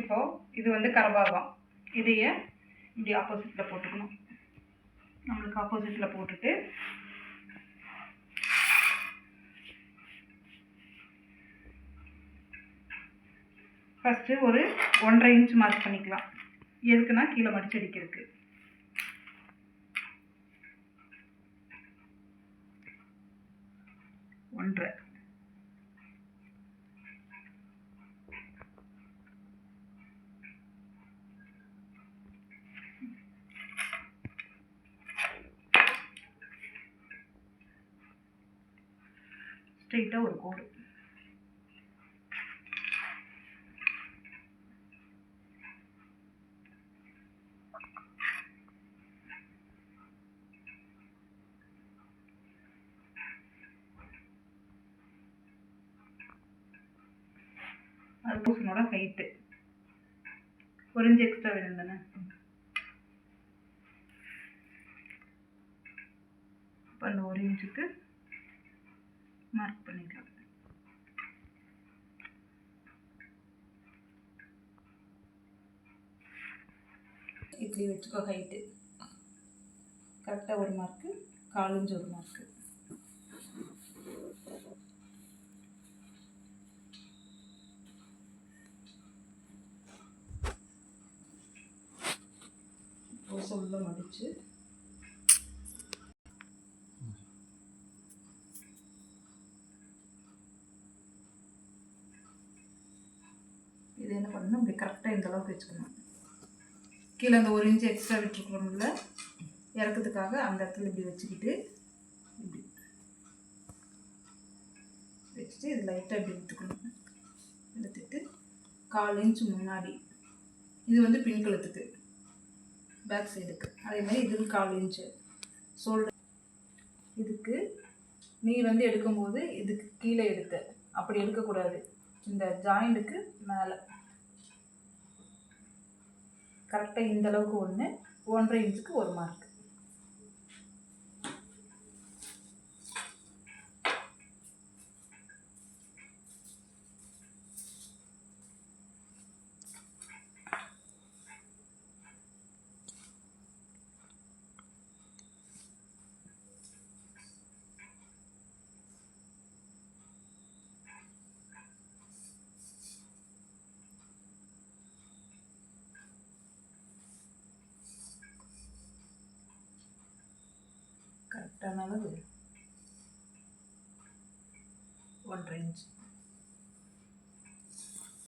இப்போ இது வந்து கரபாகம் இதையே இப்படி ஆப்போசிட்டில் போட்டுக்கணும். நம்மளுக்கு ஆப்போசிட்டில் போட்டுட்டு ஃபஸ்ட்டு ஒரு ஒன்றரை இன்ச் மார்க் பண்ணிக்கலாம். எதுக்குன்னா கீழே மடிச்சடிக்கிறதுக்கு ஒன்றரை. ஸ்ட்ரெயிட்டாக ஒரு கோடு. அது பூசனோட ஹைட்டு ஒரு இன்ச் எக்ஸ்ட்ரா வேணும் தானே? அப்போ அந்த ஒரு இன்ச்சுக்கு மார்க் பண்ணிக்கலாம் இப்படி வச்சுக்கோ ஹைட்டு கரெக்டாக ஒரு மார்க்கு காலஞ்சு ஒரு மார்க்கு ரோஸை உள்ள மடித்து இது இப்படி கரெக்டாக இந்த அளவுக்கு வச்சுக்கணும். கீழே அந்த ஒரு இன்ச்சு எக்ஸ்ட்ரா விட்டுருக்கணும்ல? இறக்கிறதுக்காக அந்த இடத்துல இப்படி வச்சுக்கிட்டு இப்படி வச்சுட்டு இது லைட்டாக இப்படி எடுத்துக்கணும். எடுத்துட்டு கால் இன்ச் முன்னாடி. இது வந்து பின்கழுத்துக்கு பேக் சைடுக்கு அதே மாதிரி இதுக்கு கால் இன்ச்சு ஷோல்டர் இதுக்கு நீ வந்து எடுக்கும்போது இதுக்கு கீழே எடுத்த. அப்படி எடுக்கக்கூடாது. இந்த ஜாயிண்ட்டுக்கு மேலே. கரெக்டாக இந்த அளவுக்கு ஒன்று ஒன்றரை இன்ச்சுக்கு ஒரு மார்க் கரெக்டான அளவு ஒன்றரை இன்ச்